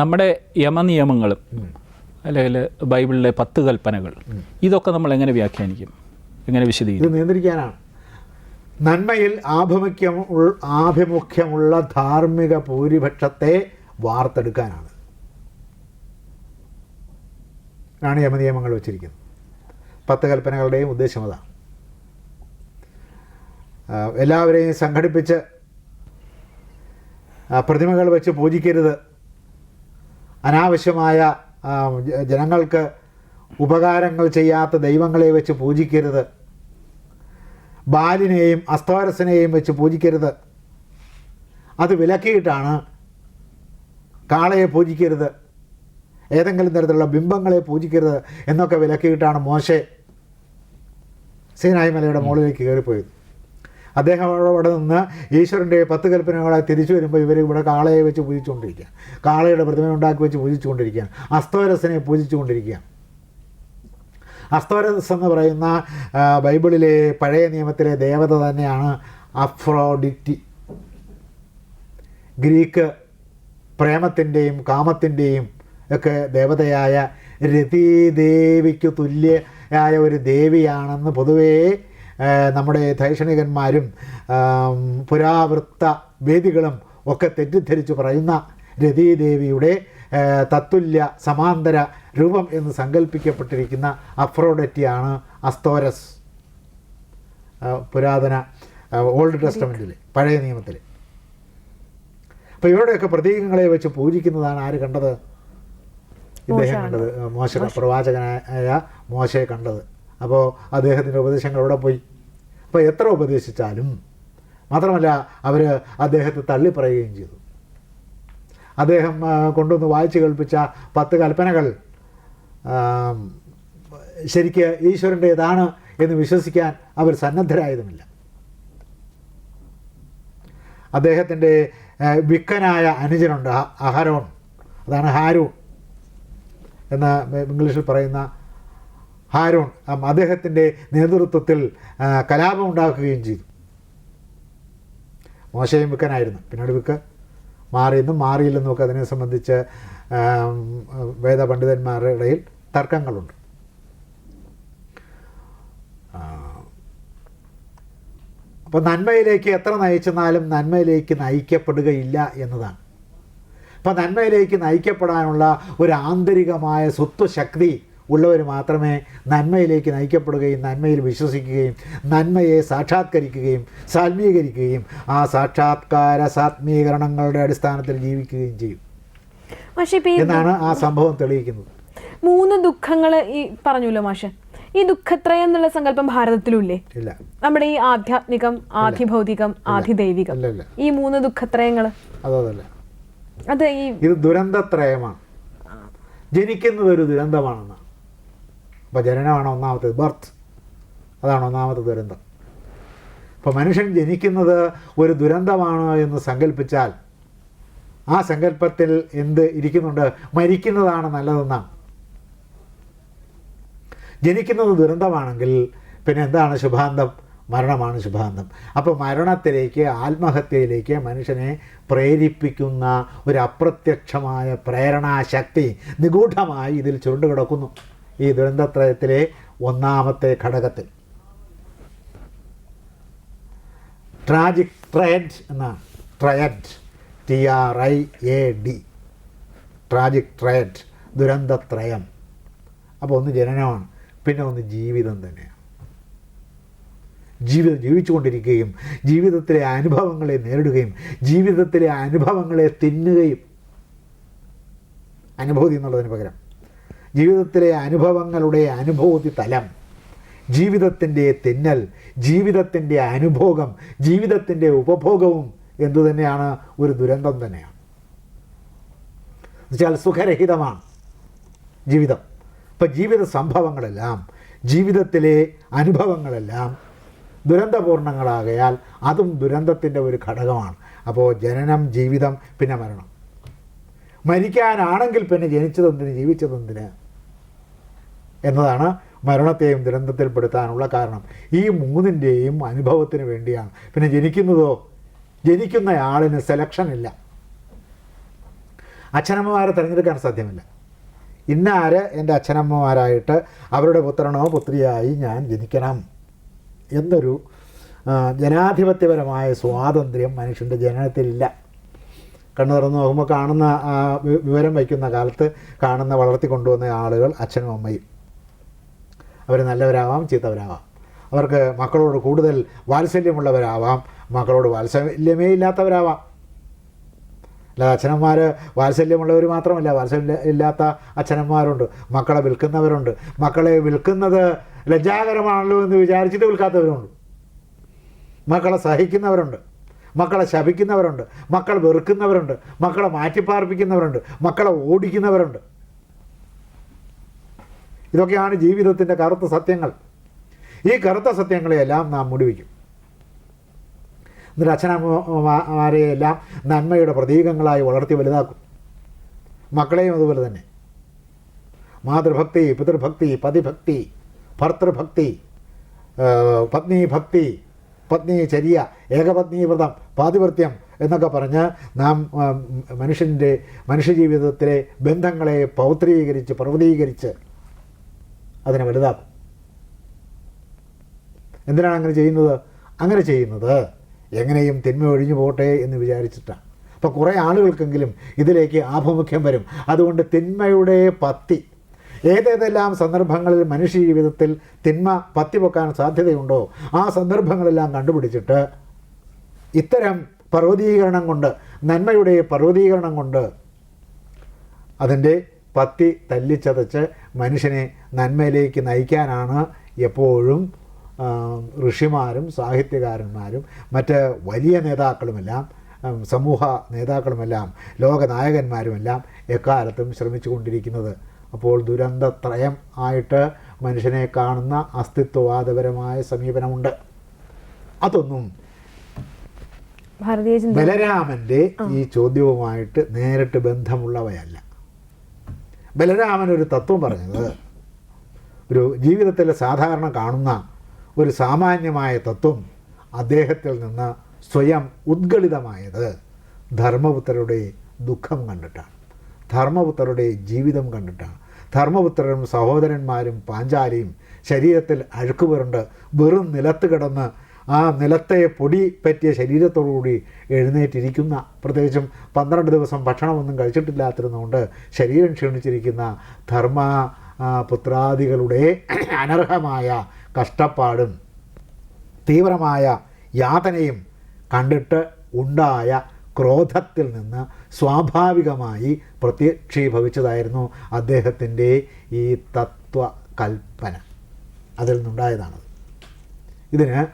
നമ്മുടെ യമനിയമങ്ങളും അല്ലെങ്കിൽ ബൈബിളിലെ പത്ത് കൽപ്പനകൾ ഇതൊക്കെ നമ്മൾ എങ്ങനെ വ്യാഖ്യാനിക്കും? എങ്ങനെ വിശദീകരിക്കും? നിയന്ത്രിക്കാനാണ്. നന്മയിൽ ആഭിമുഖ്യം ആഭിമുഖ്യമുള്ള ധാർമ്മിക ഭൂരിപക്ഷത്തെ വാർത്തെടുക്കാനാണ്. ആണ് യമനിയമങ്ങൾ വച്ചിരിക്കുന്നത്. പത്ത് കൽപ്പനകളുടെയും ഉദ്ദേശം അതാണ്. എല്ലാവരെയും സംഘടിപ്പിച്ച് പ്രതിമകൾ വെച്ച് പൂജിക്കരുത്. അനാവശ്യമായ ജനങ്ങൾക്ക് ഉപകാരങ്ങൾ ചെയ്യാത്ത ദൈവങ്ങളെ വെച്ച് പൂജിക്കരുത്. ബാലിനെയും അസ്തോരസിനെയും വെച്ച് പൂജിക്കരുത്. അത് വിലക്കിയിട്ടാണ് കാളയെ പൂജിക്കരുത്. ഏതെങ്കിലും തരത്തിലുള്ള ബിംബങ്ങളെ പൂജിക്കരുത് എന്നൊക്കെ വിലക്കിയിട്ടാണ് മോശെ സീനായി മലയുടെ മുകളിലേക്ക് കയറിപ്പോയത്. അദ്ദേഹം അവിടെ നിന്ന് ഈശ്വരന്റെ പത്ത് കൽപ്പനകളെ തിരിച്ചു വരുമ്പോൾ ഇവർ ഇവിടെ കാളയെ വെച്ച് പൂജിച്ചുകൊണ്ടിരിക്കുക കാളയുടെ പ്രതിമ ഉണ്ടാക്കി വെച്ച് പൂജിച്ചുകൊണ്ടിരിക്കുകയാണ്. അസ്തോരസിനെ പൂജിച്ചുകൊണ്ടിരിക്കുകയാണ്. അസ്തോരസ് എന്ന് പറയുന്ന ബൈബിളിലെ പഴയ നിയമത്തിലെ ദേവത തന്നെയാണ് അഫ്രോഡിറ്റി. ഗ്രീക്ക് പ്രേമത്തിന്റെയും കാമത്തിന്റെയും ഒക്കെ ദേവതയായ രതീദേവിക്ക് ആയ ഒരു ദേവിയാണെന്ന് പൊതുവേ നമ്മുടെ ദൈക്ഷണികന്മാരും പുരാവൃത്ത വേദികളും ഒക്കെ തെറ്റിദ്ധരിച്ചു പറയുന്ന രതീദേവിയുടെ തത്തുല്യ സമാന്തര രൂപം എന്ന് സങ്കല്പിക്കപ്പെട്ടിരിക്കുന്ന അഫ്രോഡറ്റിയാണ് അസ്തോരസ്. പുരാതന ഓൾഡ് ടെസ്റ്റമെന്റിൽ പഴയ നിയമത്തിൽ അപ്പോൾ ഇവരുടെയൊക്കെ പ്രതീകങ്ങളെ വെച്ച് പൂജിക്കുന്നതാണ് ആര് കണ്ടത്? ഇദ്ദേഹം കണ്ടത്. മോശ. പ്രവാചകനായ മോശയെ കണ്ടത്. അപ്പോൾ അദ്ദേഹത്തിന്റെ ഉപദേശങ്ങൾ എവിടെ പോയി? അപ്പോൾ എത്ര ഉപദേശിച്ചാലും മാത്രമല്ല അവർ അദ്ദേഹത്തെ തള്ളിപ്പറയുകയും ചെയ്തു. അദ്ദേഹം കൊണ്ടുവന്ന് വായിച്ചു കേൾപ്പിച്ച പത്ത് കൽപ്പനകൾ ശരിക്ക് ഈശ്വരന്റേതാണ് എന്ന് വിശ്വസിക്കാൻ അവർ സന്നദ്ധരായതുമില്ല. അദ്ദേഹത്തിന്റെ വിക്കനായ അനുജനുണ്ട് അഹ- അഹരോൺ അതാണ് ഹാരൂൺ എന്ന് ഇംഗ്ലീഷിൽ പറയുന്ന ഹാരൂൺ അദ്ദേഹത്തിന്റെ നേതൃത്വത്തിൽ കലാപം ഉണ്ടാക്കുകയും ചെയ്തു. മോശയും വിൽക്കാനായിരുന്നു പിന്നീട് വിക്ക് മാറിയെന്നും മാറിയില്ലെന്നും ഒക്കെ അതിനെ സംബന്ധിച്ച് വേദപണ്ഡിതന്മാരുടെ ഇടയിൽ തർക്കങ്ങളുണ്ട്. അപ്പോൾ നന്മയിലേക്ക് എത്ര നയിച്ചെന്നാലും നന്മയിലേക്ക് നയിക്കപ്പെടുകയില്ല എന്നതാണ്. അപ്പോൾ നന്മയിലേക്ക് നയിക്കപ്പെടാനുള്ള ഒരു ആന്തരികമായ സ്വത്വശക്തി ഉള്ളവർ മാത്രമേ നന്മയിലേക്ക് നയിക്കപ്പെടുകയും നന്മയിൽ വിശ്വസിക്കുകയും നന്മയെ സാക്ഷാത്കരിക്കുകയും സാത്മീകരിക്കുകയും ആ സാക്ഷാത്കാര സാത്മീകരണങ്ങളുടെ അടിസ്ഥാനത്തിൽ ജീവിക്കുകയും ചെയ്യും. എന്നാണ് ആ സംഭവം തെളിയിക്കുന്നത്. മൂന്ന് ദുഃഖങ്ങൾ ഈ പറഞ്ഞല്ലോ മാഷെ. ഈ ദുഃഖത്രയം എന്നുള്ള സങ്കല്പം ഭാരതത്തിലുമില്ലേ ഇല്ല. നമ്മുടെ ഈ ആധ്യാത്മികം ആധിഭൗതികം ആധിദൈവികം ഈ മൂന്ന് ദുഃഖത്രയങ്ങൾ അതല്ല. അത് ഈ ഇത് ദുരന്തത്രയമാണ്. ജനിക്കുന്നത് ഒരു ദുരന്തമാണെന്നാണ്. അപ്പോൾ ജനനമാണ് ഒന്നാമത്തെ ബർത്ത്. അതാണ് ഒന്നാമത്തെ ദുരന്തം. അപ്പോൾ മനുഷ്യൻ ജനിക്കുന്നത് ഒരു ദുരന്തമാണ് എന്ന് സങ്കല്പിച്ചാൽ ആ സങ്കല്പത്തിൽ എന്ത് ഇരിക്കുന്നുണ്ട്? മരിക്കുന്നതാണ് നല്ലതെന്നാണ്. ജനിക്കുന്നത് ദുരന്തമാണെങ്കിൽ പിന്നെ എന്താണ് ശുഭാന്തം? മരണമാണ് ശുഭാന്തം. അപ്പോൾ മരണത്തിലേക്ക് ആത്മഹത്യയിലേക്ക് മനുഷ്യനെ പ്രേരിപ്പിക്കുന്ന ഒരു അപ്രത്യക്ഷമായ പ്രേരണാശക്തി നിഗൂഢമായി ഇതിൽ ചുരുണ്ടുകിടക്കുന്നു. ഈ ദുരന്തത്രയത്തിലെ ഒന്നാമത്തെ ഘടകത്തിൽ. ട്രാജിക് ട്രയഡ് എന്നാണ് triad T R I A D tragic triad ദുരന്തത്രയം. അപ്പോൾ ഒന്ന് ജനനമാണ് പിന്നെ ഒന്ന് ജീവിതം തന്നെയാണ്. ജീവിതം ജീവിച്ചുകൊണ്ടിരിക്കുകയും ജീവിതത്തിലെ അനുഭവങ്ങളെ നേരിടുകയും ജീവിതത്തിലെ അനുഭവങ്ങളെ തിന്നുകയും. അനുഭൂതി എന്നുള്ളതിന് പകരം. ജീവിതത്തിലെ അനുഭവങ്ങളുടെ അനുഭൂതി തലം ജീവിതത്തിന്റെ തിന്നൽ ജീവിതത്തിന്റെ അനുഭോഗം ജീവിതത്തിന്റെ ഉപഭോഗവും എന്തു തന്നെയാണ്? ഒരു ദുരന്തം തന്നെയാണ്. എന്നുവെച്ചാൽ സുഖരഹിതമാണ് ജീവിതം. ഇപ്പം ജീവിത സംഭവങ്ങളെല്ലാം ജീവിതത്തിലെ അനുഭവങ്ങളെല്ലാം ദുരന്തപൂർണങ്ങളാകയാൽ അതും ദുരന്തത്തിന്റെ ഒരു ഘടകമാണ്. അപ്പോൾ ജനനം ജീവിതം പിന്നെ മരണം. മരിക്കാനാണെങ്കിൽ പിന്നെ ജനിച്ചതെന്തിന് ജീവിച്ചതെന്തിന്? എന്നതാണ് മരണത്തെയും ദുരന്തത്തിൽപ്പെടുത്താനുള്ള കാരണം. ഈ മൂന്നിന്റെയും അനുഭവത്തിന് വേണ്ടിയാണ്. പിന്നെ ജനിക്കുന്നതോ? ജനിക്കുന്ന ആളിന് സെലക്ഷൻ ഇല്ല. അച്ഛനമ്മമാരെ തിരഞ്ഞെടുക്കാൻ സാധ്യമല്ല. ഇന്ന ആര് എന്റെ അച്ഛനമ്മമാരായിട്ട് അവരുടെ പുത്രനോ പുത്രിയായി ഞാൻ ജനിക്കണം? എന്നൊരു ജനാധിപത്യപരമായ സ്വാതന്ത്ര്യം മനുഷ്യന്റെ ജനനത്തിലില്ല. കണ്ണു തുറന്ന് നോക്കുമ്പോൾ കാണുന്ന വിവരം വയ്ക്കുന്ന കാലത്ത് കാണുന്ന വളർത്തി കൊണ്ടുവന്ന ആളുകൾ അച്ഛനും അമ്മയും. അവർ നല്ലവരാവാം ചീത്തവരാവാം. അവർക്ക് മക്കളോട് കൂടുതൽ വാത്സല്യമുള്ളവരാവാം മക്കളോട് വാത്സല്യമേ ഇല്ലാത്തവരാവാം. അല്ലാതെ അച്ഛനന്മാർ വാത്സല്യമുള്ളവർ മാത്രമല്ല വാത്സല്യം ഇല്ലാത്ത അച്ഛനന്മാരുണ്ട് മക്കളെ വിൽക്കുന്നവരുണ്ട്. മക്കളെ വിൽക്കുന്നത് ലജ്ജാകരമാണല്ലോ എന്ന് വിചാരിച്ചിട്ട് വിൽക്കാത്തവരുണ്ട്. മക്കളെ സഹിക്കുന്നവരുണ്ട്. മക്കളെ ശപിക്കുന്നവരുണ്ട് മക്കൾ വെറുക്കുന്നവരുണ്ട് മക്കളെ മാറ്റിപ്പാർപ്പിക്കുന്നവരുണ്ട് മക്കളെ ഓടിക്കുന്നവരുണ്ട്. ഇതൊക്കെയാണ് ജീവിതത്തിന്റെ കറുത്ത സത്യങ്ങൾ. ഈ കറുത്ത സത്യങ്ങളെയെല്ലാം നാം മുടിവയ്ക്കും എന്നിട്ട് അച്ഛനമ്മമാരെയെല്ലാം നന്മയുടെ പ്രതീകങ്ങളായി വളർത്തി വലുതാക്കും. മക്കളെയും അതുപോലെ തന്നെ. മാതൃഭക്തി പിതൃഭക്തി പതിഭക്തി ഭർത്തൃഭക്തി ആ, പത്നീഭക്തി പത്നീചര്യ ഏകപത്നീ വ്രതം പാതിവൃത്യം എന്നൊക്കെ പറഞ്ഞ് നാം മനുഷ്യന്റെ മനുഷ്യജീവിതത്തിലെ ബന്ധങ്ങളെ പൗത്രീകരിച്ച് പർവതീകരിച്ച് അതിനെ വലുതാക്കും. എന്തിനാണ് അങ്ങനെ ചെയ്യുന്നത്? അങ്ങനെ ചെയ്യുന്നത് എങ്ങനെയും തിന്മ ഒഴിഞ്ഞു പോട്ടെ എന്ന് വിചാരിച്ചിട്ടാണ്. അപ്പോൾ കുറേ ആളുകൾക്കെങ്കിലും ഇതിലേക്ക് ആഭിമുഖ്യം വരും. അതുകൊണ്ട് തിന്മയുടെ പത്തി ഏതേതെല്ലാം സന്ദർഭങ്ങളിൽ മനുഷ്യ ജീവിതത്തിൽ തിന്മ പത്തിവെക്കാൻ സാധ്യതയുണ്ടോ? ആ സന്ദർഭങ്ങളെല്ലാം കണ്ടുപിടിച്ചിട്ട് ഇത്തരം പർവതീകരണം കൊണ്ട് നന്മയുടെ പർവതീകരണം കൊണ്ട് അതിന്റെ പത്തി തല്ലിച്ചതച്ച് മനുഷ്യനെ നന്മയിലേക്ക് നയിക്കാനാണ് എപ്പോഴും ഋഷിമാരും സാഹിത്യകാരന്മാരും മറ്റ് വലിയ നേതാക്കളുമെല്ലാം സമൂഹ നേതാക്കളുമെല്ലാം ലോകനായകന്മാരുമെല്ലാം എക്കാലത്തും ശ്രമിച്ചുകൊണ്ടിരിക്കുന്നത്. അപ്പോൾ ദുരന്തത്രയം ആയിട്ട് മനുഷ്യനെ കാണുന്ന അസ്തിത്വവാദപരമായ സമീപനമുണ്ട്. അതൊന്നും ബലരാമന്റെ ഈ ചോദ്യവുമായിട്ട് നേരിട്ട് ബന്ധമുള്ളവയല്ല. ബലരാമൻ ഒരു തത്വം പറഞ്ഞത് ഒരു ജീവിതത്തിൽ സാധാരണ കാണുന്ന ഒരു സാമാന്യമായ തത്വം അദ്ദേഹത്തിൽ നിന്ന് സ്വയം ഉദ്ഗളിതമായത് ധർമ്മപുത്രരുടെ ദുഃഖം കണ്ടിട്ടാണ്. ധർമ്മപുത്രരുടെ ജീവിതം കണ്ടിട്ടാണ്. ധർമ്മപുത്രരും സഹോദരന്മാരും പാഞ്ചാലിയും ശരീരത്തിൽ അഴുക്ക് വരണ്ട് വെറും നിലത്ത് കിടന്ന് ആ നിലത്തെ പൊടി പറ്റിയ ശരീരത്തോടുകൂടി എഴുന്നേറ്റിരിക്കുന്ന പ്രത്യേകിച്ചും പന്ത്രണ്ട് ദിവസം ഭക്ഷണമൊന്നും കഴിച്ചിട്ടില്ലാത്തിരുന്നുകൊണ്ട് ശരീരം ക്ഷീണിച്ചിരിക്കുന്ന ധർമ്മ പുത്രാദികളുടെ അനർഹമായ കഷ്ടപ്പാടും തീവ്രമായ യാതനയും കണ്ടിട്ട് ഉണ്ടായ ക്രോധത്തിൽ നിന്ന് സ്വാഭാവികമായി പ്രത്യക്ഷീഭവിച്ചതായിരുന്നു അദ്ദേഹത്തിന്റെ ഈ തത്വ കൽപ്പന അതിൽ നിന്നുണ്ടായതാണത്. ഇതിന്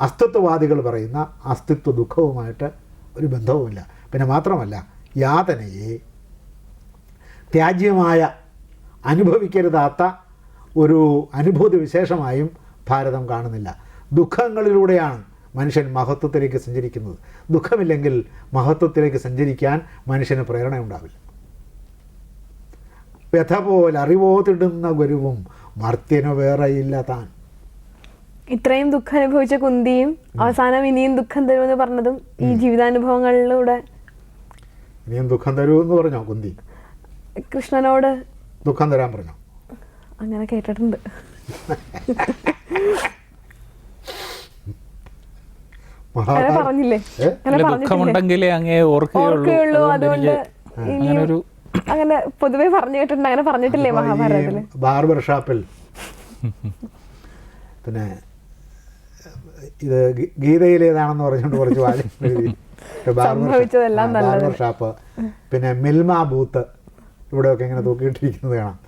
അസ്തിത്വവാദികൾ പറയുന്ന അസ്തിത്വ ദുഃഖവുമായിട്ട് ഒരു ബന്ധവുമില്ല. പിന്നെ മാത്രമല്ല യാതനയെ ത്യാജ്യമായ അനുഭവിക്കരുതാത്ത ഒരു അനുഭൂതി വിശേഷമായും ഭാരതം കാണുന്നില്ല. ദുഃഖങ്ങളിലൂടെയാണ് മനുഷ്യൻ മഹത്വത്തിലേക്ക് സഞ്ചരിക്കുന്നത്. ദുഃഖമില്ലെങ്കിൽ മഹത്വത്തിലേക്ക് സഞ്ചരിക്കാൻ മനുഷ്യന് പ്രേരണ ഉണ്ടാവില്ല വ്യഥ പോലെ അറിവോ തിടുന്ന ഗുരുവും മർത്യനു വേറെയില്ല താൻ. ഇത്രയും ദുഃഖം അനുഭവിച്ച കുന്തിയും അവസാനം ഇനിയും ദുഃഖം തരുമെന്ന് പറഞ്ഞതും ഈ ജീവിതാനുഭവങ്ങളിലൂടെ. ഇനിയും ദുഃഖം തരൂ എന്ന് പറഞ്ഞോ കുന്തി? കൃഷ്ണനോട് ദുഃഖം തരാൻ പറഞ്ഞോ? അങ്ങനെ കേട്ടിട്ടുണ്ട്. പറഞ്ഞില്ലേ? ദുഃഖമുണ്ടെങ്കിലേ അങ്ങേ ഓർക്കുകയുള്ളൂ അതുകൊണ്ട് അങ്ങനൊരു അങ്ങനെ പൊതുവെ പറഞ്ഞു കേട്ടിട്ടുണ്ട്. അങ്ങനെ പറഞ്ഞിട്ടില്ലേ മഹാഭാരതത്തിൽ? ബാർബർ ഷാപ്പിൽ. പിന്നെ ഇത് ഗീതയിലേതാണെന്ന് പറഞ്ഞുകൊണ്ട് കുറച്ച് വാചകം ബാർബർ ഷാപ്പ്. പിന്നെ മിൽമ ബൂത്ത്. ഇവിടെയൊക്കെ ഇങ്ങനെ തൂക്കിയിട്ടിരിക്കുന്നത് കാണാം.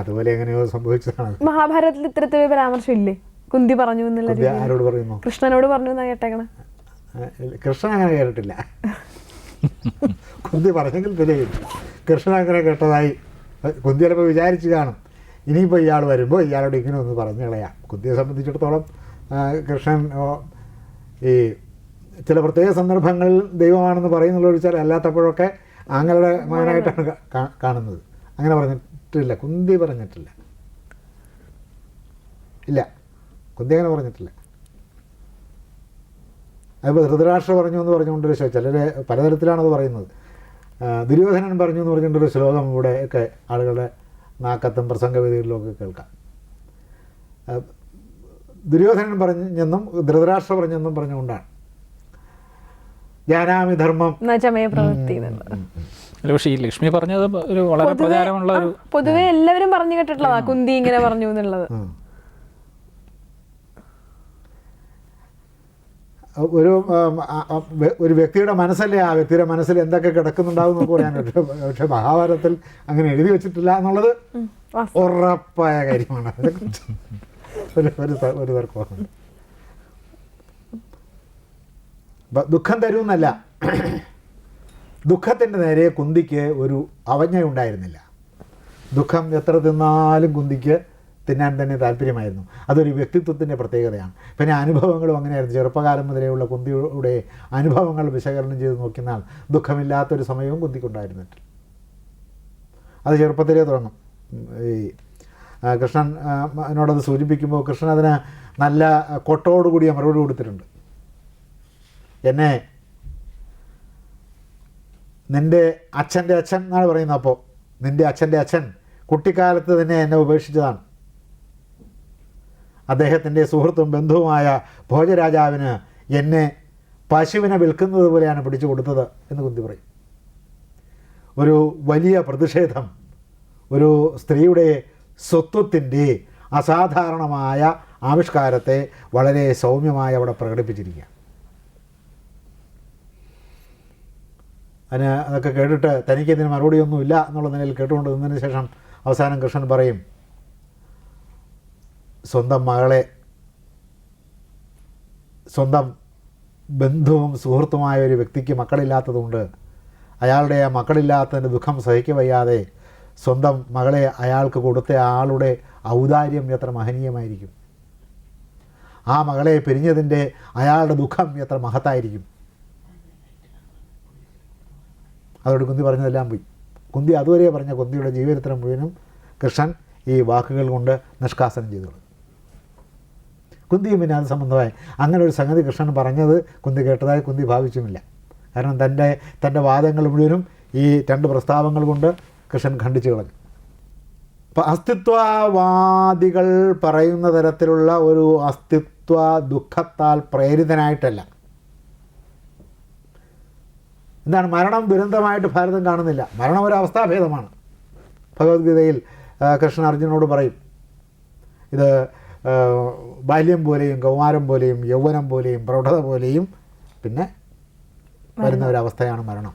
അതുപോലെ എങ്ങനെയോ സംഭവിച്ചതാണ്. മഹാഭാരതത്തിൽ ഇത്തരത്തിൽ പരാമർശം ഇല്ലേ? കുന്തി പറഞ്ഞു ആരോട് പറയുന്നു? കൃഷ്ണനോട് പറഞ്ഞു എന്നാ കേട്ടേക്കണേ. കൃഷ്ണൻ അങ്ങനെ കേട്ടിട്ടില്ല. കുന്തി പറഞ്ഞെങ്കിൽ പിന്നെ കൃഷ്ണൻ അങ്ങനെ കേട്ടതായി. കുന്തി ചിലപ്പോൾ വിചാരിച്ച് കാണും. ഇനിയിപ്പോൾ ഇയാൾ വരുമ്പോൾ ഇയാളോട് ഇങ്ങനെ ഒന്ന് പറഞ്ഞു കളയാം. കുന്തിയെ സംബന്ധിച്ചിടത്തോളം കൃഷ്ണൻ ഈ ചില പ്രത്യേക സന്ദർഭങ്ങളിൽ ദൈവമാണെന്ന് പറയുന്നുള്ള ചില അല്ലാത്തപ്പോഴൊക്കെ ആങ്ങളുടെ മകനായിട്ടാണ് കാണുന്നത്. അങ്ങനെ പറഞ്ഞിട്ടില്ല. കുന്തി പറഞ്ഞിട്ടില്ല. ഇല്ല. കുന്തി അങ്ങനെ പറഞ്ഞിട്ടില്ല. അതിപ്പോൾ ധൃതരാഷ്ട്ര പറഞ്ഞു എന്ന് പറഞ്ഞുകൊണ്ടൊരു ചിലർ പലതരത്തിലാണത് പറയുന്നത്. ദുര്യോധനൻ പറഞ്ഞു എന്ന് പറഞ്ഞുകൊണ്ടൊരു ശ്ലോകം ഇവിടെ ഒക്കെ ആളുകളുടെ നാക്കത്തും പ്രസംഗവേദികളിലൊക്കെ കേൾക്കാം. ദുര്യോധനൻ പറഞ്ഞെന്നും ധൃതരാഷ്ട്ര പറഞ്ഞെന്നും പറഞ്ഞുകൊണ്ടാണ്. ജാനാമി ധർമ്മം. പക്ഷേ ഈ ലക്ഷ്മി പറഞ്ഞത് ഒരു വളരെ പ്രചാരമുള്ള ഒരു പൊതുവെ എല്ലാവരും പറഞ്ഞു കേട്ടിട്ടുള്ളതാ കുന്തി ഇങ്ങനെ പറഞ്ഞു എന്നുള്ളത്. ഒരു ഒരു വ്യക്തിയുടെ മനസ്സല്ലേ ആ വ്യക്തിയുടെ മനസ്സിൽ എന്തൊക്കെ കിടക്കുന്നുണ്ടാവും എന്നൊക്കെ പറയാൻ പക്ഷേ പക്ഷെ മഹാഭാരതത്തിൽ അങ്ങനെ എഴുതി വെച്ചിട്ടില്ല എന്നുള്ളത് ഉറപ്പായ കാര്യമാണ്. ഒരു ഒരു തർക്കമാണ് ദുഃഖം തരുമെന്നല്ല ദുഃഖത്തിന്റെ നേരെ കുന്തിക്ക് ഒരു അവജ്ഞ ഉണ്ടായിരുന്നില്ല ദുഃഖം എത്ര തിന്നാലും കുന്തിക്ക് തിന്നാൻ തന്നെ താല്പര്യമായിരുന്നു. അതൊരു വ്യക്തിത്വത്തിന്റെ പ്രത്യേകതയാണ്. പിന്നെ അനുഭവങ്ങളും അങ്ങനെയായിരുന്നു. ചെറുപ്പകാലം മുതലേയുള്ള കുന്തിയുടെ അനുഭവങ്ങൾ വിശകലനം ചെയ്ത് നോക്കിയാൽ ദുഃഖമില്ലാത്തൊരു സമയവും കുന്തിക്കുണ്ടായിരുന്നിട്ട് അത് ചെറുപ്പത്തിലേ തുടങ്ങും. ഈ കൃഷ്ണൻ എന്നോടത് സൂചിപ്പിക്കുമ്പോൾ കൃഷ്ണൻ അതിന് നല്ല കൊട്ടോടുകൂടിയ മറുപടി കൊടുത്തിട്ടുണ്ട്. എന്നെ നിന്റെ അച്ഛന്റെ അച്ഛൻ എന്നാണ് പറയുന്നത്. അപ്പോൾ നിന്റെ അച്ഛന്റെ അച്ഛൻ കുട്ടിക്കാലത്ത് തന്നെ എന്നെ ഉപേക്ഷിച്ചതാണ്. അദ്ദേഹത്തിന്റെ സുഹൃത്തും ബന്ധുവുമായ ഭോജരാജാവിന് എന്നെ പശുവിനെ വിൽക്കുന്നത് പോലെയാണ് പിടിച്ചു കൊടുത്തത് എന്ന് കുന്തി പറയും. ഒരു വലിയ പ്രതിഷേധം ഒരു സ്ത്രീയുടെ സ്വത്വത്തിന്റെ അസാധാരണമായ ആവിഷ്കാരത്തെ വളരെ സൗമ്യമായി അവിടെ പ്രകടിപ്പിച്ചിരിക്കുക അതിന് അതൊക്കെ കേട്ടിട്ട് തനിക്കതിന് മറുപടിയൊന്നുമില്ല എന്നുള്ള നിലയിൽ കേട്ടുകൊണ്ട് നിന്നതിന് ശേഷം അവസാനം കൃഷ്ണൻ പറയും സ്വന്തം മകളെ സ്വന്തം ബന്ധുവും സുഹൃത്തുമായ ഒരു വ്യക്തിക്ക് മക്കളില്ലാത്തതുകൊണ്ട് അയാളുടെ ആ മക്കളില്ലാത്തതിന്റെ ദുഃഖം സഹിക്കവയ്യാതെ സ്വന്തം മകളെ അയാൾക്ക് കൊടുത്ത ആളുടെ ഔദാര്യം എത്ര മഹനീയമായിരിക്കും. ആ മകളെ പിരിഞ്ഞതിന്റെ അയാളുടെ ദുഃഖം എത്ര മഹത്തായിരിക്കും. അതോട് കുന്തി പറഞ്ഞതെല്ലാം പോയി. കുന്തി അതുവരെ പറഞ്ഞ കുന്തിയുടെ ജീവചരിത്രം മുഴുവനും കൃഷ്ണൻ ഈ വാക്കുകൾ കൊണ്ട് നിഷ്കാസനം ചെയ്തു കുന്തിയും പിന്നെ സംബന്ധമായി അങ്ങനെ ഒരു സംഗതി കൃഷ്ണൻ പറഞ്ഞത് കുന്തി കേട്ടതായി കുന്തി ഭാവിച്ചുമില്ല. കാരണം തന്റെ തന്റെ വാദങ്ങൾ മുഴുവനും ഈ രണ്ട് പ്രസ്താവങ്ങൾ കൊണ്ട് കൃഷ്ണൻ ഖണ്ഡിച്ചു കളഞ്ഞു. അപ്പം അസ്തിത്വവാദികൾ പറയുന്ന തരത്തിലുള്ള ഒരു അസ്തിത്വ ദുഃഖത്താൽ പ്രേരിതനായിട്ടല്ല. എന്താണ്? മരണം ദുരന്തമായിട്ട് ഭാരതം കാണുന്നില്ല. മരണം ഒരു അവസ്ഥാഭേദമാണ്. ഭഗവത്ഗീതയിൽ കൃഷ്ണ അർജുനോട് പറയും. ഇത് ബാല്യം പോലെയും കൗമാരം പോലെയും യൗവനം പോലെയും പ്രൗഢത പോലെയും പിന്നെ വരുന്ന ഒരവസ്ഥയാണ് മരണം.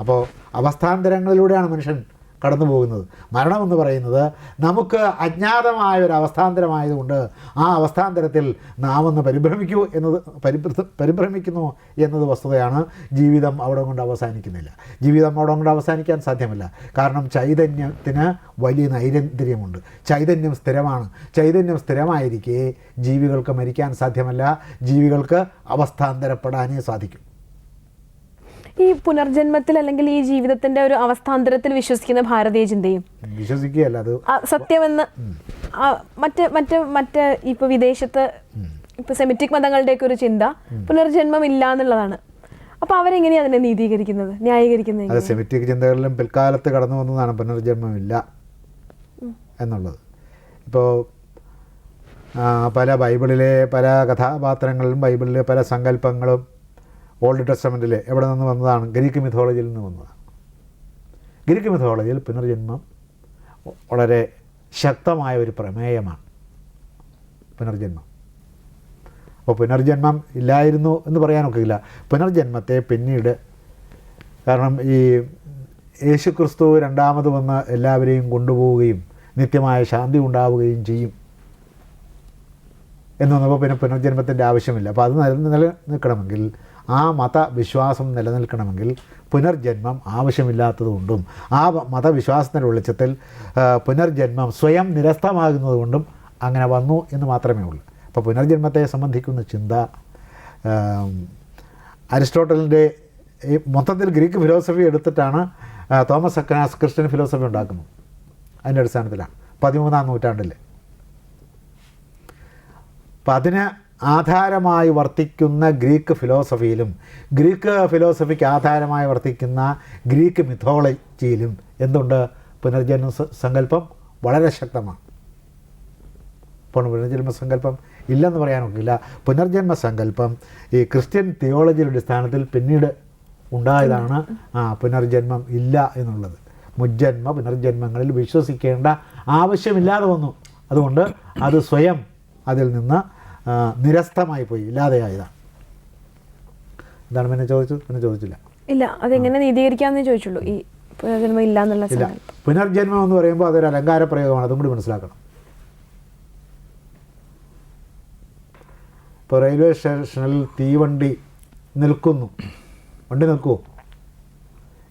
അപ്പോൾ അവസ്ഥാന്തരങ്ങളിലൂടെയാണ് മനുഷ്യൻ കടന്നു പോകുന്നത് മരണമെന്ന് പറയുന്നത് നമുക്ക് അജ്ഞാതമായ ഒരു അവസ്ഥാന്തരമായതുകൊണ്ട് ആ അവസ്ഥാന്തരത്തിൽ നാം ഒന്ന് പരിഭ്രമിക്കൂ എന്നത് പരിഭ്ര പരിഭ്രമിക്കുന്നു എന്നത് വസ്തുതയാണ് ജീവിതം അവിടെ കൊണ്ട് അവസാനിക്കുന്നില്ല. ജീവിതം അവിടെ കൊണ്ട് അവസാനിക്കാൻ സാധ്യമല്ല. കാരണം ചൈതന്യത്തിന് വലിയ നൈരന്തര്യമുണ്ട്. ചൈതന്യം സ്ഥിരമാണ്. ചൈതന്യം സ്ഥിരമായിരിക്കെ ജീവികൾക്ക് മരിക്കാൻ സാധ്യമല്ല. ജീവികൾക്ക് അവസ്ഥാന്തരപ്പെടാനേ സാധിക്കും. ഈ പുനർജന്മത്തിൽ അല്ലെങ്കിൽ ഈ ജീവിതത്തിന്റെ ഒരു അവസ്ഥാന്തരത്തിൽ വിശ്വസിക്കുന്ന ഭാരതീയ ചിന്തയും? വിശ്വസിക്കുകയല്ല അത് സത്യമെന്ന് മറ്റ് മറ്റ് മറ്റ് ഇപ്പൊ വിദേശത്ത് ഇപ്പൊ സെമിറ്റിക് മതങ്ങളുടെയൊക്കെ ഒരു ചിന്ത പുനർജന്മം ഇല്ല എന്നുള്ളതാണ്. അപ്പൊ അവരെങ്ങനെയാണ് അതിനെ നീതീകരിക്കുന്നത് ന്യായീകരിക്കുന്നത് സെമിറ്റിക് ചിന്തകളിലും പിൽക്കാലത്ത് കടന്നു വന്നതാണ് പുനർജന്മമില്ല എന്നുള്ളത്. ഇപ്പോ പല ബൈബിളിലെ പല കഥാപാത്രങ്ങളിലും ബൈബിളിലെ പല സങ്കല്പങ്ങളും ഓൾഡ് ടെസ്റ്റമെന്റിലെ എവിടെ നിന്ന് വന്നതാണ്? ഗ്രീക്ക് മിഥോളജിയിൽ നിന്ന് വന്നതാണ്. ഗ്രീക്ക് മിഥോളജിയിൽ പുനർജന്മം വളരെ ശക്തമായ ഒരു പ്രമേയമാണ് പുനർജന്മം. അപ്പോൾ പുനർജന്മം ഇല്ലായിരുന്നു എന്ന് പറയാനൊക്കില്ല. പുനർജന്മത്തെ പിന്നീട് കാരണം ഈ യേശുക്രിസ്തു രണ്ടാമത് വന്ന് എല്ലാവരെയും കൊണ്ടുപോവുകയും നിത്യമായ ശാന്തി ഉണ്ടാവുകയും ചെയ്യും എന്ന് വന്നപ്പോൾ പിന്നെ പുനർജന്മത്തിന്റെ ആവശ്യമില്ല. അപ്പോൾ അത് നില നിലനിൽക്കണമെങ്കിൽ ആ മതവിശ്വാസം നിലനിൽക്കണമെങ്കിൽ പുനർജന്മം ആവശ്യമില്ലാത്തതുകൊണ്ടും ആ മതവിശ്വാസത്തിന്റെ വെളിച്ചത്തിൽ പുനർജന്മം സ്വയം നിരസ്തമാകുന്നതുകൊണ്ടും അങ്ങനെ വന്നു എന്ന് മാത്രമേ ഉള്ളൂ. അപ്പോൾ പുനർജന്മത്തെ സംബന്ധിക്കുന്ന ചിന്ത അരിസ്റ്റോട്ടലിന്റെ ഈ മൊത്തത്തിൽ ഗ്രീക്ക് ഫിലോസഫി എടുത്തിട്ടാണ് തോമസ് അക്നാസ് ക്രിസ്ത്യൻ ഫിലോസഫി ഉണ്ടാക്കുന്നത്. അതിന്റെ അടിസ്ഥാനത്തിലാണ്. പതിമൂന്നാം നൂറ്റാണ്ടിൽ അപ്പം അതിന് ആധാരമായി വർത്തിക്കുന്ന ഗ്രീക്ക് ഫിലോസഫിയിലും ഗ്രീക്ക് ഫിലോസഫിക്ക് ആധാരമായി വർത്തിക്കുന്ന ഗ്രീക്ക് മിഥോളജിയിലും എന്തുണ്ട്? പുനർജന്മ സങ്കല്പം വളരെ ശക്തമാണ്. ഇപ്പോൾ പുനർജന്മ സങ്കല്പം ഇല്ലെന്ന് പറയാനൊക്കില്ല. പുനർജന്മ സങ്കല്പം ഈ ക്രിസ്ത്യൻ തിയോളജിയുടെ അടിസ്ഥാനത്തിൽ പിന്നീട് ഉണ്ടായതാണ്. ആ പുനർജന്മം ഇല്ല എന്നുള്ളത്. മുജ്ജന്മ പുനർജന്മങ്ങളിൽ വിശ്വസിക്കേണ്ട ആവശ്യമില്ലാതെ വന്നു. അതുകൊണ്ട് അത് സ്വയം അതിൽ നിന്ന് നിരസ്തമായി പോയി ഇല്ലാതെയായതാണ് എന്താണ് പിന്നെ ചോദിച്ചു പിന്നെ ചോദിച്ചില്ല. ഇല്ല അതെങ്ങനെ നീതീകരിക്കാമെന്നേ ചോദിച്ചുള്ളൂ. ഈ പുനർജന്മം ഇല്ല എന്നുള്ള ഇല്ല പുനർജന്മം എന്ന് പറയുമ്പോൾ അതൊരു അലങ്കാര പ്രയോഗമാണ് അതും കൂടി മനസ്സിലാക്കണം. ഇപ്പോൾ റെയിൽവേ സ്റ്റേഷനിൽ തീവണ്ടി നിൽക്കുന്നു. വണ്ടി നിൽക്കുമോ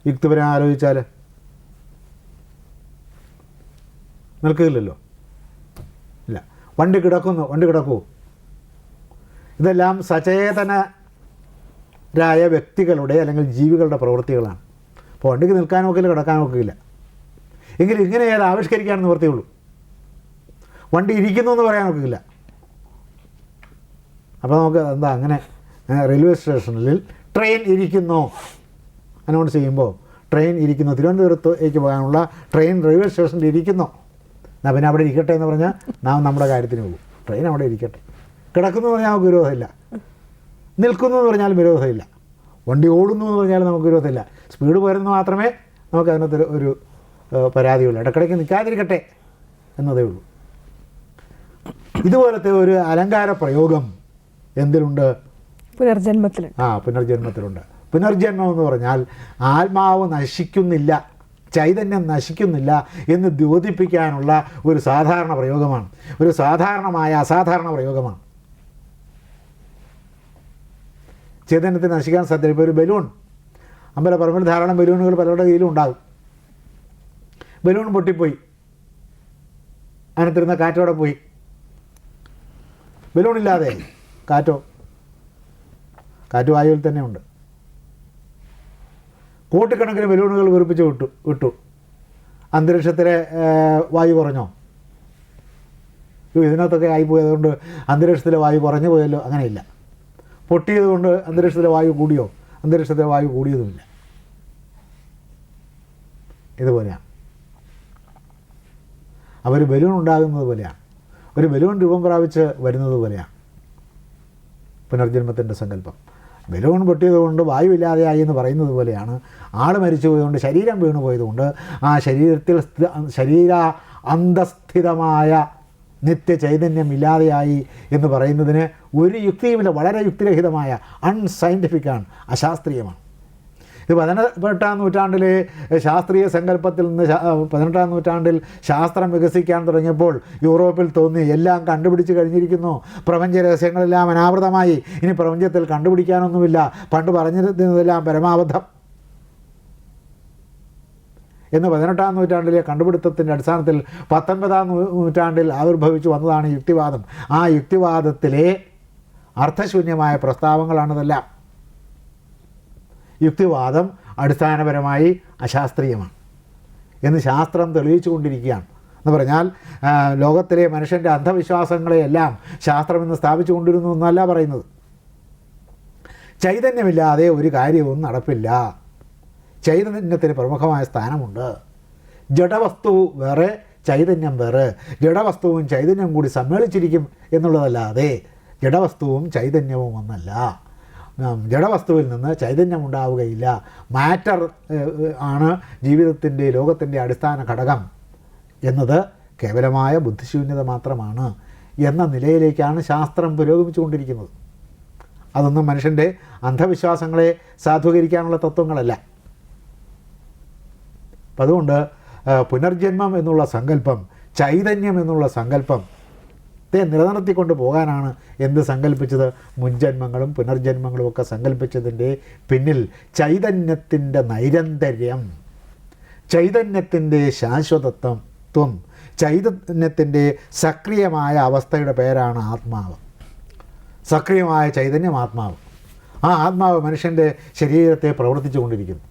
യുക്തിപരം ആലോചിച്ചാൽ. നിൽക്കില്ലല്ലോ ഇല്ല. വണ്ടി കിടക്കുന്നു വണ്ടി കിടക്കുമോ ഇതെല്ലാം സചേതനരായ വ്യക്തികളുടെ അല്ലെങ്കിൽ ജീവികളുടെ പ്രവൃത്തികളാണ്. അപ്പോൾ വണ്ടിക്ക് നിൽക്കാൻ ഒക്കില്ല കിടക്കാൻ ഒക്കില്ല. എങ്കിലും ഇങ്ങനെ അത് ആവിഷ്കരിക്കാൻ നിവർത്തിയുള്ളൂ വണ്ടി ഇരിക്കുന്നു എന്ന് പറയാൻ ഒക്കില്ല. അപ്പോൾ നമുക്ക് എന്താ അങ്ങനെ റെയിൽവേ സ്റ്റേഷനിൽ ട്രെയിൻ ഇരിക്കുന്നു. അനൗൺസ് ചെയ്യുമ്പോൾ ട്രെയിൻ ഇരിക്കുന്നു. തിരുവനന്തപുരത്തേക്ക് പോകാനുള്ള ട്രെയിൻ റെയിൽവേ സ്റ്റേഷനിൽ ഇരിക്കുന്നു. എന്നാൽ പിന്നെ അവിടെ ഇരിക്കട്ടെ എന്ന് പറഞ്ഞാൽ നാം നമ്മുടെ കാര്യത്തിന് പോകും. ട്രെയിൻ അവിടെ ഇരിക്കട്ടെ. കിടക്കുന്നു എന്ന് പറഞ്ഞാൽ നമുക്ക് വിരോധമില്ല. നിൽക്കുന്നു എന്ന് പറഞ്ഞാൽ വിരോധമില്ല. വണ്ടി ഓടുന്നു എന്ന് പറഞ്ഞാൽ നമുക്ക് വിരോധമില്ല. സ്പീഡ് പോരുന്നു മാത്രമേ നമുക്ക് അതിനകത്ത് ഒരു- പരാതിയുള്ളൂ. ഇടക്കിടയ്ക്ക് നിൽക്കാതിരിക്കട്ടെ എന്നതേ ഉള്ളൂ. ഇതുപോലത്തെ ഒരു അലങ്കാര പ്രയോഗം എന്തിലുണ്ട്? പുനർജന്മത്തിൽ ആ പുനർജന്മത്തിലുണ്ട്. പുനർജന്മം എന്ന് പറഞ്ഞാൽ ആത്മാവ് നശിക്കുന്നില്ല ചൈതന്യം നശിക്കുന്നില്ല എന്ന് ദ്യോതിപ്പിക്കാനുള്ള ഒരു സാധാരണ പ്രയോഗമാണ്. ഒരു സാധാരണമായ അസാധാരണ പ്രയോഗമാണ്. ചൈതന്യത്തിന് നശിക്കാൻ സാധ്യത ഇപ്പോൾ ഒരു ബലൂൺ. അമ്പലപ്പറമ്പിൽ ധാരാളം ബലൂണുകൾ പലരുടെ കയ്യിലും ഉണ്ടാകും. ബലൂൺ പൊട്ടിപ്പോയി. അതിനകത്തിരുന്ന കാറ്റോടെ പോയി. ബലൂൺ ഇല്ലാതെ കാറ്റോ കാറ്റ് വായുവിൽ തന്നെ ഉണ്ട്. കോട്ടിക്കണക്കിന് ബലൂണുകൾ വെറുപ്പിച്ച് വിട്ടു വിട്ടു. അന്തരീക്ഷത്തിലെ വായു കുറഞ്ഞോ? ഇതിനകത്തൊക്കെ ആയിപ്പോയതുകൊണ്ട് അന്തരീക്ഷത്തിലെ വായു കുറഞ്ഞു പോയല്ലോ. അങ്ങനെയില്ല. പൊട്ടിയത് കൊണ്ട് അന്തരീക്ഷത്തിലെ വായു കൂടിയോ? അന്തരീക്ഷത്തിലെ വായു കൂടിയതുമില്ല. ഇതുപോലെയാണ് അവർ ബലൂൺ ഉണ്ടാകുന്നത് പോലെയാണ് ഒരു ബലൂൺ രൂപം പ്രാപിച്ച് വരുന്നത് പോലെയാണ് പുനർജന്മത്തിന്റെ സങ്കല്പം. ബലൂൺ പൊട്ടിയതുകൊണ്ട് വായുവില്ലാതെയായി എന്ന് പറയുന്നത് പോലെയാണ്. ആൾ മരിച്ചു പോയതുകൊണ്ട് ശരീരം വീണു പോയതുകൊണ്ട് ആ ശരീരത്തിൽ ശരീര അന്തസ്ഥിതമായ നിത്യ ചൈതന്യം ഇല്ലാതെയായി എന്ന് പറയുന്നതിന് ഒരു യുക്തിയുമില്ല വളരെ യുക്തിരഹിതമായ അൺസയന്റിഫിക്കാണ് അശാസ്ത്രീയമാണ്. ഇത് പതിനെട്ടാം നൂറ്റാണ്ടിലെ ശാസ്ത്രീയ സങ്കല്പത്തിൽ നിന്ന് പതിനെട്ടാം നൂറ്റാണ്ടിൽ ശാസ്ത്രം വികസിക്കാൻ തുടങ്ങിയപ്പോൾ യൂറോപ്പിൽ തോന്നി എല്ലാം കണ്ടുപിടിച്ച് കഴിഞ്ഞിരിക്കുന്നു. പ്രപഞ്ച രഹസ്യങ്ങളെല്ലാം അനാവൃതമായി. ഇനി പ്രപഞ്ചത്തിൽ കണ്ടുപിടിക്കാനൊന്നുമില്ല. പണ്ട് പറഞ്ഞിരുന്നതെല്ലാം പരമാബദ്ധം. എന്ന് പതിനെട്ടാം നൂറ്റാണ്ടിലെ കണ്ടുപിടുത്തത്തിന്റെ അടിസ്ഥാനത്തിൽ പത്തൊൻപതാം നൂറ്റാണ്ടിൽ ആവിർഭവിച്ചു വന്നതാണ് യുക്തിവാദം. ആ യുക്തിവാദത്തിലെ അർത്ഥശൂന്യമായ പ്രസ്താവങ്ങളാണിതെല്ലാം. യുക്തിവാദം അടിസ്ഥാനപരമായി അശാസ്ത്രീയമാണ്. എന്ന് ശാസ്ത്രം തെളിയിച്ചു കൊണ്ടിരിക്കുകയാണ് എന്ന് പറഞ്ഞാൽ ലോകത്തിലെ മനുഷ്യന്റെ അന്ധവിശ്വാസങ്ങളെയെല്ലാം ശാസ്ത്രമെന്ന് സ്ഥാപിച്ചു കൊണ്ടിരുന്നു എന്നല്ല പറയുന്നത്. ചൈതന്യമില്ലാതെ ഒരു കാര്യവും നടപ്പില്ല. ചൈതന്യത്തിന് പ്രമുഖമായ സ്ഥാനമുണ്ട്. ജഡവസ്തു വേറെ ചൈതന്യം വേറെ. ജഡവസ്തുവും ചൈതന്യം കൂടി സമ്മേളിച്ചിരിക്കും എന്നുള്ളതല്ലാതെ ജഡവസ്തുവും ചൈതന്യവും ഒന്നല്ല. ജഡവസ്തുവിൽ നിന്ന് ചൈതന്യം ഉണ്ടാവുകയില്ല. മാറ്റർ ആണ് ജീവിതത്തിന്റെ ലോകത്തിന്റെ അടിസ്ഥാന ഘടകം എന്നത് കേവലമായ ബുദ്ധിശൂന്യത മാത്രമാണ് എന്ന നിലയിലേക്കാണ് ശാസ്ത്രം പുരോഗമിച്ചുകൊണ്ടിരിക്കുന്നത്. അതൊന്നും മനുഷ്യന്റെ അന്ധവിശ്വാസങ്ങളെ സാധൂകരിക്കാനുള്ള തത്വങ്ങളല്ല. അതുകൊണ്ട് പുനർജന്മം എന്നുള്ള സങ്കല്പം ചൈതന്യം എന്നുള്ള സങ്കല്പം ത്തെ നിലനിർത്തിക്കൊണ്ട് പോകാനാണ് എന്ത് സങ്കല്പിച്ചത്? മുൻജന്മങ്ങളും പുനർജന്മങ്ങളും ഒക്കെ സങ്കല്പിച്ചതിന്റെ പിന്നിൽ ചൈതന്യത്തിന്റെ നൈരന്തര്യം ചൈതന്യത്തിന്റെ ശാശ്വതത്വം ത്വം ചൈതന്യത്തിന്റെ സക്രിയമായ അവസ്ഥയുടെ പേരാണ് ആത്മാവ്. സക്രിയമായ ചൈതന്യം ആത്മാവ്. ആ ആത്മാവ് മനുഷ്യന്റെ ശരീരത്തെ പ്രവർത്തിച്ചു കൊണ്ടിരിക്കുന്നു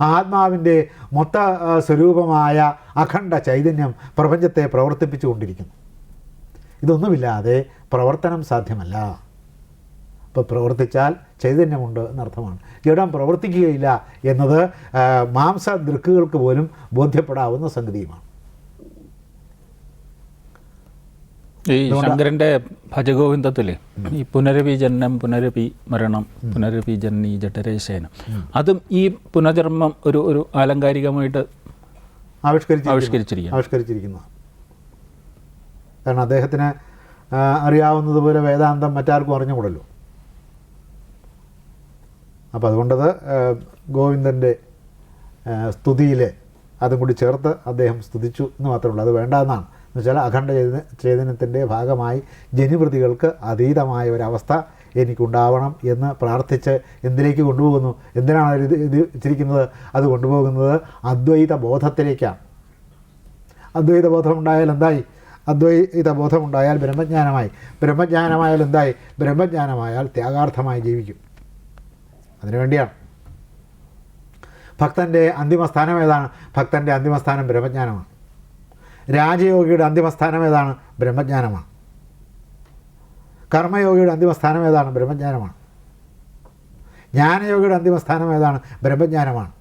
ആത്മാവിന്റെ മൊത്ത സ്വരൂപമായ അഖണ്ഡ ചൈതന്യം പ്രപഞ്ചത്തെ പ്രവർത്തിപ്പിച്ചുകൊണ്ടിരിക്കുന്നു. ഇതൊന്നുമില്ലാതെ പ്രവർത്തനം സാധ്യമല്ല. ഇപ്പോൾ പ്രവർത്തിച്ചാൽ ചൈതന്യമുണ്ട് എന്നർത്ഥമാണ്. ജഡം പ്രവർത്തിക്കുകയില്ല എന്നത് മാംസ ദൃക്കുകൾക്ക് പോലും ബോധ്യപ്പെടാവുന്ന സംഗതിയുമാണ്. ഈ ശങ്കരന്റെ ഭജഗോവിന്ദത്തിൽ ഈ പുനരപി ജനനം പുനരപി മരണം പുനരപി ജനനി ജഠരേശേനം. അതും ഈ പുനർജന്മം ഒരു ഒരു ആലങ്കാരികമായിട്ട് ആവിഷ്കരിച്ചിരിക്കുന്നു. ആവിഷ്കരിച്ചിരിക്കുന്നത് കാരണം അദ്ദേഹത്തിന് അറിയാവുന്നതുപോലെ വേദാന്തം മറ്റാർക്കും അറിഞ്ഞുകൂടല്ലോ. അപ്പോൾ അതുകൊണ്ടത് ഗോവിന്ദന്റെ സ്തുതിയിൽ അതും കൂടി ചേർത്ത് അദ്ദേഹം സ്തുതിച്ചു എന്ന് മാത്രമേ ഉള്ളൂ. അത് വേണ്ടാന്നാണ്. വെച്ചാൽ അഖണ്ഡ ചേതന ചേതനത്തിന്റെ ഭാഗമായി ജനിവൃത്തികൾക്ക് അതീതമായ ഒരവസ്ഥ എനിക്കുണ്ടാവണം എന്ന് പ്രാർത്ഥിച്ച് എന്തിലേക്ക് കൊണ്ടുപോകുന്നു? എന്തിനാണ് അവർ ഇത് ഇത് അത് കൊണ്ടുപോകുന്നത് അദ്വൈത ബോധത്തിലേക്കാണ്. അദ്വൈത ബോധം ഉണ്ടായാൽ എന്തായി? അദ്വൈത ബോധമുണ്ടായാൽ ബ്രഹ്മജ്ഞാനമായി. ബ്രഹ്മജ്ഞാനമായാൽ എന്തായി? ബ്രഹ്മജ്ഞാനമായാൽ ത്യാഗാർത്ഥമായി ജീവിക്കും. അതിനുവേണ്ടിയാണ് ഭക്തന്റെ അന്തിമസ്ഥാനം ഏതാണ്? ഭക്തന്റെ അന്തിമസ്ഥാനം ബ്രഹ്മജ്ഞാനമാണ്. രാജയോഗിയുടെ അന്തിമസ്ഥാനം ഏതാണ്? ബ്രഹ്മജ്ഞാനമാണ്. കർമ്മയോഗിയുടെ അന്തിമസ്ഥാനം ഏതാണ്? ബ്രഹ്മജ്ഞാനമാണ്. ജ്ഞാനയോഗിയുടെ അന്തിമസ്ഥാനം ഏതാണ്? ബ്രഹ്മജ്ഞാനമാണ്.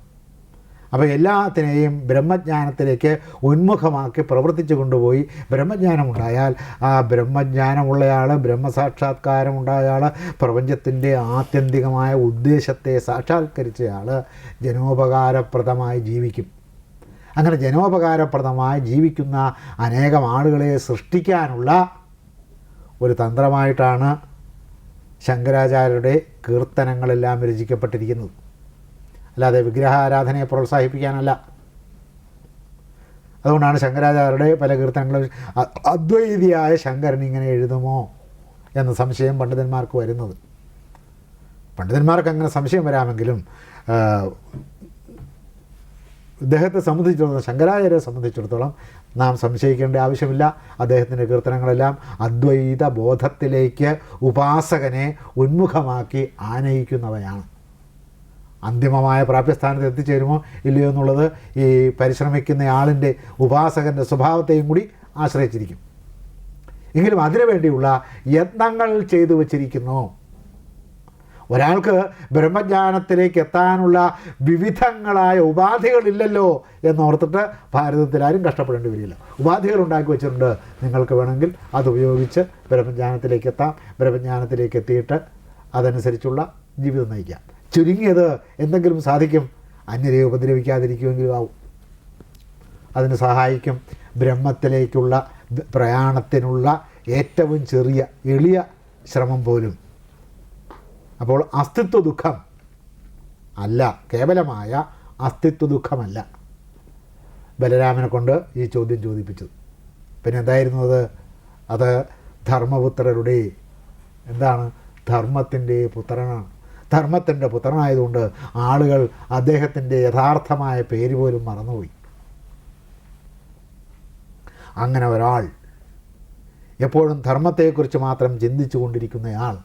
അപ്പോൾ എല്ലാത്തിനെയും ബ്രഹ്മജ്ഞാനത്തിലേക്ക് ഉന്മുഖമാക്കി പ്രവർത്തിച്ചു കൊണ്ടുപോയി ബ്രഹ്മജ്ഞാനമുണ്ടായാൽ ആ ബ്രഹ്മജ്ഞാനമുള്ളയാൾ ബ്രഹ്മസാക്ഷാത്കാരമുണ്ടായാൾ പ്രപഞ്ചത്തിന്റെ ആത്യന്തികമായ ഉദ്ദേശത്തെ സാക്ഷാത്കരിച്ചയാൾ ജനോപകാരപ്രദമായി ജീവിക്കും. അങ്ങനെ ജനോപകാരപ്രദമായി ജീവിക്കുന്ന അനേകം ആളുകളെ സൃഷ്ടിക്കാനുള്ള ഒരു തന്ത്രമായിട്ടാണ് ശങ്കരാചാര്യരുടെ കീർത്തനങ്ങളെല്ലാം രചിക്കപ്പെട്ടിരിക്കുന്നത്. അല്ലാതെ വിഗ്രഹാരാധനയെ പ്രോത്സാഹിപ്പിക്കാനല്ല. അതുകൊണ്ടാണ് ശങ്കരാചാര്യരുടെ പല കീർത്തനങ്ങളും അദ്വൈതിയായ ശങ്കരൻ ഇങ്ങനെ എഴുതുമോ എന്ന സംശയം പണ്ഡിതന്മാർക്ക് വരുന്നത്. പണ്ഡിതന്മാർക്ക് അങ്ങനെ സംശയം വരാമെങ്കിലും ഇദ്ദേഹത്തെ സംബന്ധിച്ചിടത്തോളം ശങ്കരാചാര്യരെ സംബന്ധിച്ചിടത്തോളം നാം സംശയിക്കേണ്ട ആവശ്യമില്ല. അദ്ദേഹത്തിന്റെ കീർത്തനങ്ങളെല്ലാം അദ്വൈത ബോധത്തിലേക്ക് ഉപാസകനെ ഉന്മുഖമാക്കി ആനയിക്കുന്നവയാണ്. അന്തിമമായ പ്രാപ്യസ്ഥാനത്ത് എത്തിച്ചേരുമോ ഇല്ലയോ എന്നുള്ളത് ഈ പരിശ്രമിക്കുന്ന ആളിന്റെ ഉപാസകന്റെ സ്വഭാവത്തെയും കൂടി ആശ്രയിച്ചിരിക്കും. എങ്കിലും അതിനു വേണ്ടിയുള്ള യത്നങ്ങൾ ചെയ്തു വച്ചിരിക്കുന്നു. ഒരാൾക്ക് ബ്രഹ്മജ്ഞാനത്തിലേക്ക് എത്താനുള്ള വിവിധങ്ങളായ ഉപാധികളില്ലല്ലോ എന്നോർത്തിട്ട് ഭാരതത്തിൽ ആരും കഷ്ടപ്പെടേണ്ടി വരില്ല. ഉപാധികൾ ഉണ്ടാക്കി വെച്ചിട്ടുണ്ട്. നിങ്ങൾക്ക് വേണമെങ്കിൽ അത് ഉപയോഗിച്ച് ബ്രഹ്മജ്ഞാനത്തിലേക്ക് എത്താം. ബ്രഹ്മജ്ഞാനത്തിലേക്ക് എത്തിയിട്ട് അതനുസരിച്ചുള്ള ജീവിതം നയിക്കാം. ചുരുങ്ങിയത് എന്തെങ്കിലും സാധിക്കും? അന്യരെ ഉപദ്രവിക്കാതിരിക്കുമെങ്കിലും ആവും. അതിന് സഹായിക്കും. ബ്രഹ്മത്തിലേക്കുള്ള പ്രയാണത്തിനുള്ള ഏറ്റവും ചെറിയ എളിയ ശ്രമം പോലും. അപ്പോൾ അസ്തിത്വ ദുഃഖം അല്ല കേവലമായ അസ്തിത്വ ദുഃഖമല്ല. ബലരാമനെ കൊണ്ട് ഈ ചോദ്യം ചോദിപ്പിച്ചത്. പിന്നെ എന്തായിരുന്നു അത്? അത് ധർമ്മപുത്രരുടെ എന്താണ്? ധർമ്മത്തിന്റെ പുത്രനാണ്. ധർമ്മത്തിന്റെ പുത്രനായതുകൊണ്ട് ആളുകൾ അദ്ദേഹത്തിന്റെ യഥാർത്ഥമായ പേര് പോലും മറന്നുപോയി. അങ്ങനെ ഒരാൾ എപ്പോഴും ധർമ്മത്തെക്കുറിച്ച് മാത്രം ചിന്തിച്ചു കൊണ്ടിരിക്കുന്നയാൾ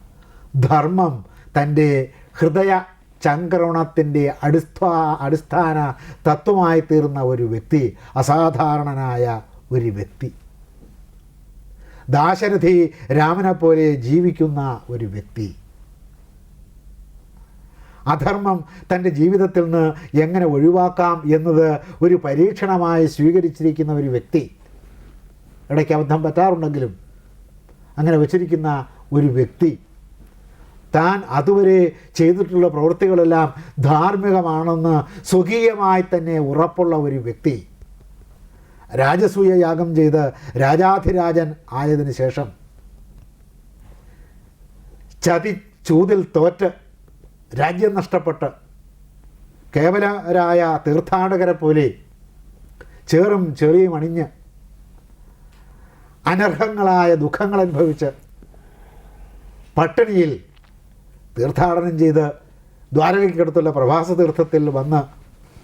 ധർമ്മം തന്റെ ഹൃദയ ചങ്ക്രമണത്തിന്റെ അടിസ്ഥാ അടിസ്ഥാന തത്വമായി തീർന്ന ഒരു വ്യക്തി അസാധാരണനായ ഒരു വ്യക്തി. ദാശരഥി രാമനെ പോലെ ജീവിക്കുന്ന ഒരു വ്യക്തി. അധർമ്മം തന്റെ ജീവിതത്തിൽ നിന്ന് എങ്ങനെ ഒഴിവാക്കാം എന്നത് ഒരു പരീക്ഷണമായി സ്വീകരിച്ചിരിക്കുന്ന ഒരു വ്യക്തി. ഇടയ്ക്ക് അബദ്ധം പറ്റാറുണ്ടെങ്കിലും അങ്ങനെ വച്ചിരിക്കുന്ന ഒരു വ്യക്തി. താൻ അതുവരെ ചെയ്തിട്ടുള്ള പ്രവൃത്തികളെല്ലാം ധാർമ്മികമാണെന്ന് സ്വകീയമായി തന്നെ ഉറപ്പുള്ള ഒരു വ്യക്തി. രാജസൂയ യാഗം ചെയ്ത് രാജാധിരാജൻ ആയതിനു ശേഷം ചതി ചൂതിൽ തോറ്റ് രാജ്യം നഷ്ടപ്പെട്ട് കേവലരായ തീർത്ഥാടകരെ പോലെ ചേറും ചെറിയും അണിഞ്ഞ് അനർഹങ്ങളായ ദുഃഖങ്ങൾ അനുഭവിച്ച് പട്ടിണിയിൽ തീർത്ഥാടനം ചെയ്ത് ദ്വാരകയ്ക്കടുത്തുള്ള പ്രഭാസ തീർത്ഥത്തിൽ വന്ന്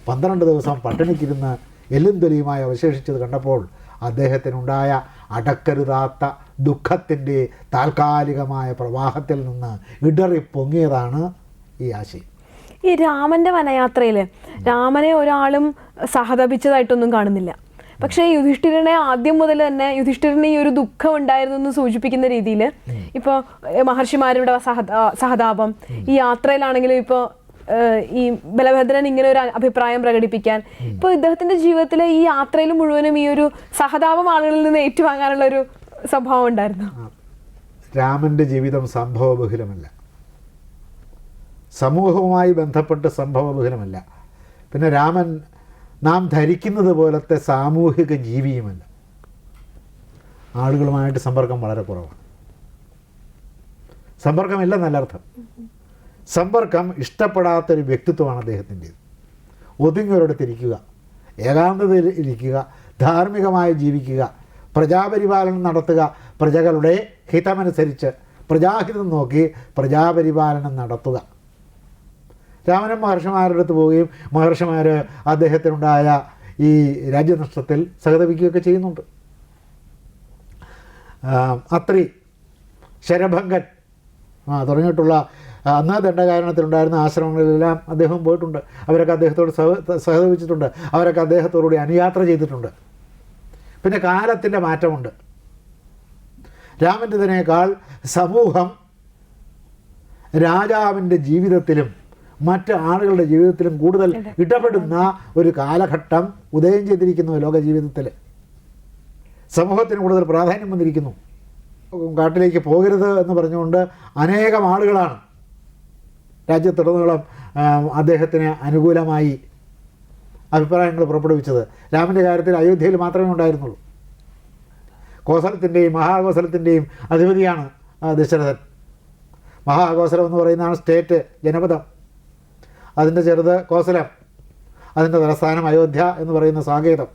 പന്ത്രണ്ട് ദിവസം പട്ടിണിക്കിരുന്ന് എല്ലും തൊലിയുമായി അവശേഷിച്ചത് കണ്ടപ്പോൾ അദ്ദേഹത്തിനുണ്ടായ അടക്കരുതാത്ത ദുഃഖത്തിന്റെ താൽക്കാലികമായ പ്രവാഹത്തിൽ നിന്ന് ഇടറി പൊങ്ങിയതാണ് ഈ ആശയം. ഈ രാമന്റെ വനയാത്രയിൽ രാമനെ ഒരാളും സഹതപിച്ചതായിട്ടൊന്നും കാണുന്നില്ല. പക്ഷേ യുധിഷ്ഠിരനെ ആദ്യം മുതൽ തന്നെ യുധിഷ്ഠിരന് ഈ ഒരു ദുഃഖം ഉണ്ടായിരുന്നു എന്ന് സൂചിപ്പിക്കുന്ന രീതിയിൽ ഇപ്പോൾ മഹർഷിമാരുടെ സഹ സഹതാപം ഈ യാത്രയിലാണെങ്കിലും ഇപ്പോൾ ഈ ബലഭദ്രൻ ഇങ്ങനെ ഒരു അഭിപ്രായം പ്രകടിപ്പിക്കാൻ. ഇപ്പോൾ ഇദ്ദേഹത്തിന്റെ ജീവിതത്തിലെ ഈ യാത്രയിൽ മുഴുവനും ഈ ഒരു സഹതാപം ആളുകളിൽ നിന്ന് ഏറ്റുവാങ്ങാനുള്ള ഒരു സ്വഭാവം ഉണ്ടായിരുന്നു. രാമന്റെ ജീവിതം സംഭവബഹുലമല്ല. സമൂഹവുമായി ബന്ധപ്പെട്ട് സംഭവബഹുലമല്ല. പിന്നെ രാമൻ നാം ധരിക്കുന്നത് പോലത്തെ സാമൂഹിക ജീവിയുമല്ല. ആളുകളുമായിട്ട് സമ്പർക്കം വളരെ കുറവാണ്. സമ്പർക്കമില്ല നല്ലർത്ഥം സമ്പർക്കം ഇഷ്ടപ്പെടാത്തൊരു വ്യക്തിത്വമാണ് അദ്ദേഹത്തിന്റേത്. ഒതുങ്ങിയൊരിടത്തിരിക്കുക ഏകാന്തതയിൽ ഇരിക്കുക ധാർമ്മികമായി ജീവിക്കുക പ്രജാപരിപാലനം നടത്തുക പ്രജകളുടെ ഹിതമനുസരിച്ച് പ്രജാഹിതം നോക്കി പ്രജാപരിപാലനം നടത്തുക. രാമനും മഹർഷിമാരുടെ അടുത്ത് പോവുകയും മഹർഷിമാർ അദ്ദേഹത്തിനുണ്ടായ ഈ രാജ്യനഷ്ടത്തിൽ സഹതപിക്കുകയൊക്കെ ചെയ്യുന്നുണ്ട്. അത്രി ശരഭങ്കൻ ആ തുടങ്ങിയിട്ടുള്ള അന്ന് ദണ്ഡകാരണത്തിലുണ്ടായിരുന്ന ആശ്രമങ്ങളിലെല്ലാം അദ്ദേഹം പോയിട്ടുണ്ട്. അവരൊക്കെ അദ്ദേഹത്തോട് സഹ സഹതപിച്ചിട്ടുണ്ട്. അവരൊക്കെ അദ്ദേഹത്തോടുകൂടി അനുയാത്ര ചെയ്തിട്ടുണ്ട്. പിന്നെ കാലത്തിന്റെ മാറ്റമുണ്ട്. രാമന്റെതിനേക്കാൾ സമൂഹം രാജാവിന്റെ ജീവിതത്തിലും മറ്റ് ആളുകളുടെ ജീവിതത്തിലും കൂടുതൽ ഇടപെടുന്ന ഒരു കാലഘട്ടം ഉദയം ചെയ്തിരിക്കുന്നു ലോക ജീവിതത്തിൽ സമൂഹത്തിന് കൂടുതൽ പ്രാധാന്യം വന്നിരിക്കുന്നു. കാട്ടിലേക്ക് പോകരുത് എന്ന് പറഞ്ഞുകൊണ്ട് അനേകം ആളുകളാണ് രാജ്യത്തുടനീളം അദ്ദേഹത്തിന് അനുകൂലമായി അഭിപ്രായങ്ങൾ പുറപ്പെടുവിച്ചത്. രാമന്റെ കാര്യത്തിൽ അയോധ്യയിൽ മാത്രമേ ഉണ്ടായിരുന്നുള്ളൂ. കോസലത്തിന്റെയും മഹാകോസലത്തിന്റെയും അധിപതിയാണ് ദശരഥൻ. മഹാകോസലം എന്ന് പറയുന്നതാണ് സ്റ്റേറ്റ് ജനപദം. അതിന്റെ ചെറുത് കോസലം അതിന്റെ തലസ്ഥാനം അയോധ്യ എന്ന് പറയുന്ന സാങ്കേതം.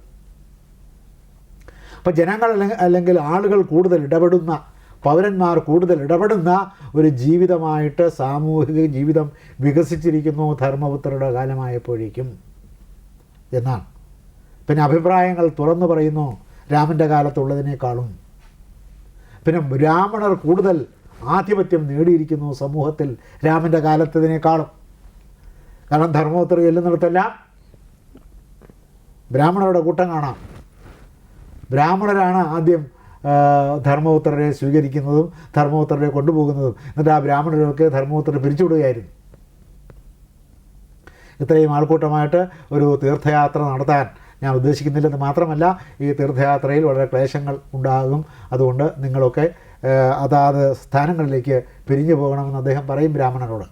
അപ്പോൾ ജനങ്ങൾ അല്ലെങ്കിൽ- ആളുകൾ കൂടുതൽ ഇടപെടുന്ന പൗരന്മാർ കൂടുതൽ ഇടപെടുന്ന ഒരു ജീവിതമായിട്ട് സാമൂഹിക ജീവിതം വികസിച്ചിരിക്കുന്നു ധർമ്മപുത്രരുടെ കാലമായപ്പോഴേക്കും എന്നാണ്. പിന്നെ അഭിപ്രായങ്ങൾ തുറന്നു പറയുന്നു രാമന്റെ കാലത്തുള്ളതിനേക്കാളും. പിന്നെ ബ്രാഹ്മണർ കൂടുതൽ ആധിപത്യം നേടിയിരിക്കുന്നു സമൂഹത്തിൽ രാമന്റെ കാലത്തതിനേക്കാളും കാരണം ധർമ്മപുത്ര ചെല്ലുന്നിടത്തെല്ലാം ബ്രാഹ്മണരുടെ കൂട്ടം കാണാം. ബ്രാഹ്മണരാണ് ആദ്യം ധർമ്മപുത്രരെ സ്വീകരിക്കുന്നതും ധർമ്മപുത്രരെ കൊണ്ടുപോകുന്നതും. എന്നിട്ട് ആ ബ്രാഹ്മണരൊക്കെ ധർമ്മപുത്രരെ പിരിച്ചുവിടുകയായിരുന്നു. ഇത്രയും ആൾക്കൂട്ടമായിട്ട് ഒരു തീർത്ഥയാത്ര നടത്താൻ ഞാൻ ഉദ്ദേശിക്കുന്നില്ലെന്ന് മാത്രമല്ല ഈ തീർത്ഥയാത്രയിൽ വളരെ ക്ലേശങ്ങൾ ഉണ്ടാകും. അതുകൊണ്ട് നിങ്ങളൊക്കെ അതാത് സ്ഥാനങ്ങളിലേക്ക് പിരിഞ്ഞു പോകണമെന്ന് അദ്ദേഹം പറയും ബ്രാഹ്മണരോട്.